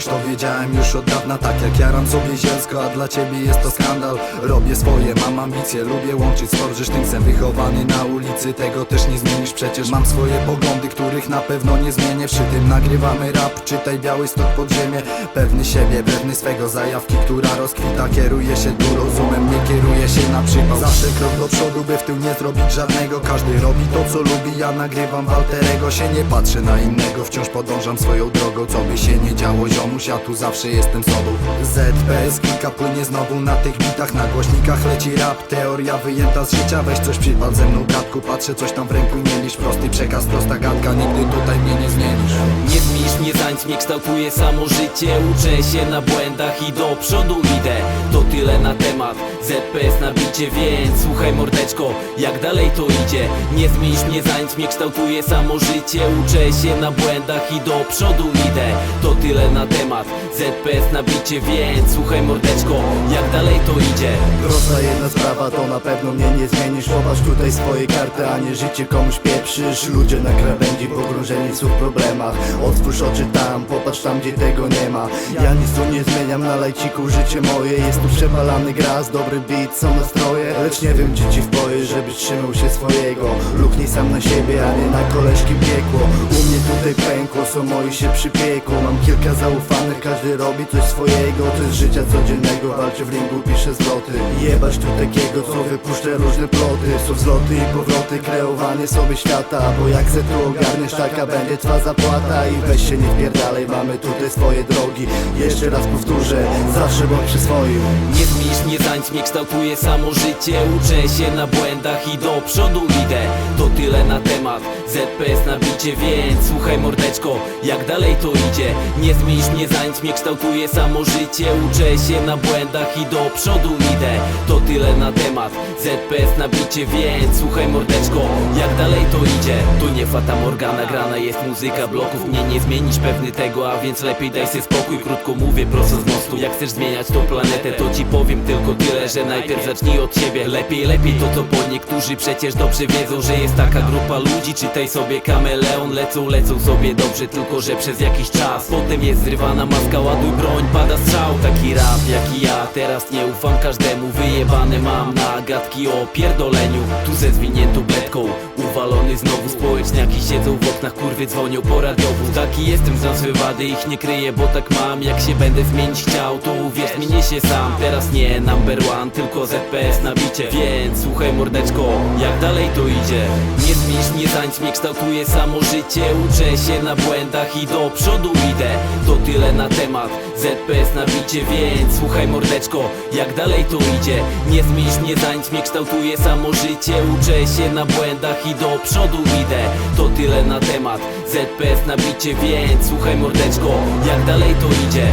spójrz to wiedziałem już od dawna Tak jak jaram sobie zielsko, a dla ciebie jest to skandal. Robię swoje, mam ambicje, lubię łączyć sport Życztymcem wychowany na ulicy, tego też nie zmienisz Przecież. Mam swoje poglądy, których na pewno nie zmienię. Przy tym nagrywamy rap, czytaj biały stok podziemie Pewny siebie, pewny swego zajawki, która rozkwita Kieruje się tu rozumem, nie kieruje się na przypał. Zawsze krok do przodu, by w tył nie zrobić żadnego. Każdy robi to co lubi, ja nagrywam walterego. Się nie patrzę na innego, wciąż podążam swoją drogą. Co by się nie działo ziomuś, ja tu zawsze jestem sobą. ZPS kilka płynie znowu na tych bitach Na głośnikach leci rap, teoria wyjęta z życia Weź coś przypal ze mną bratku, patrzę coś tam w ręku mielisz Prosty przekaz, prosta gadka, nigdy tutaj mnie nie zmienisz. Nie zmienisz mnie zańc, mnie kształtuje samo życie. Uczę się na błędach i do przodu idę. To tyle na temat, ZPS na bicie Więc słuchaj mordeczko, jak dalej to idzie? Nie zmienisz mnie zańc, mnie kształtuje samo życie. Uczę się na błędach i do przodu idę. To tyle na temat, ZPS na bicie Więc słuchaj mordeczko, jak dalej to idzie? Prosta jedna sprawa, to na pewno mnie nie zmienisz. Popatrz tutaj swoje karty, a nie życie komuś pieprzysz. Ludzie na krawędzi pogrążeni w swych problemach. Otwórz oczy tam, popatrz tam gdzie tego nie ma. Ja nic tu nie zmieniam na lajciku, życie moje. Jest tu przewalany gras, dobry beat, są nastroje. Lecz nie wiem gdzie ci wboję, żebyś trzymał się swojego. Luknij sam na siebie, a nie na koleżki piekło. U mnie tutaj pękło, są moi się przypiekło. Mam kilka zaufanych, każdy robi coś swojego To jest życia codziennego, walczę w ringu, piszę zwroty. Jebać tu takiego, co wypuszczę różne ploty. Są wzloty i powroty, kreowanie sobie świata Bo jak se tu ogarniesz, taka będzie twa zapłata. I weź się nie wpierdalej, mamy tutaj swoje drogi. Jeszcze raz powtórzę, zawsze bądź przy swoim. Nie zmienisz mnie zańc, mnie kształtuje samo życie. Uczę się na błędach i do przodu idę. To tyle na temat, ZPS na bicie Więc słuchaj mordeczko, jak dalej to idzie. Nie zmienisz mnie zańc, mnie kształtuje samo życie. Uczę się na błędach i do przodu idę. To tyle na temat, ZPS na bicie Więc słuchaj mordeczko, jak dalej to idzie? To nie Fata Morgana, grana jest muzyka bloków. Mnie nie zmienisz pewny tego, a więc lepiej daj sobie spokój. Krótko mówię, prosto z mostu. Jak chcesz zmieniać tą planetę, to ci powiem tylko tyle Że najpierw zacznij od siebie. Lepiej, lepiej to co po niektórzy przecież dobrze wiedzą Że jest taka grupa ludzi, czytaj sobie kameleon Lecą, lecą sobie dobrze, tylko że przez jakiś czas. Potem jest zrywana maska, ładuj broń, pada strzał. Taki rap jak i ja, teraz nie ufam każdemu. Wyjebane mam na gadki o pierdoleniu. Tu ze zwiniętą bledką Uwalony znowu społeczniaki siedzą w oknach Kurwy dzwonią po radiowóz Taki jestem znam swe wady, ich nie kryję Bo tak mam, jak się będę zmienić chciał To uwierz mi, nie się sam. Teraz nie number one, tylko ZPS na bicie. Więc słuchaj mordeczko, jak dalej to idzie? Nie zmienisz mnie zańc, mnie kształtuje samo życie. Uczę się na błędach i do przodu idę. To tyle na temat, ZPS na bicie Więc słuchaj mordeczko, jak dalej to idzie? Nie zmienisz mnie zańc, mnie kształtuje samo życie. Uczę się na błędach i do przodu idę. To tyle na temat, ZPS na bicie Więc słuchaj mordeczko, jak dalej to idzie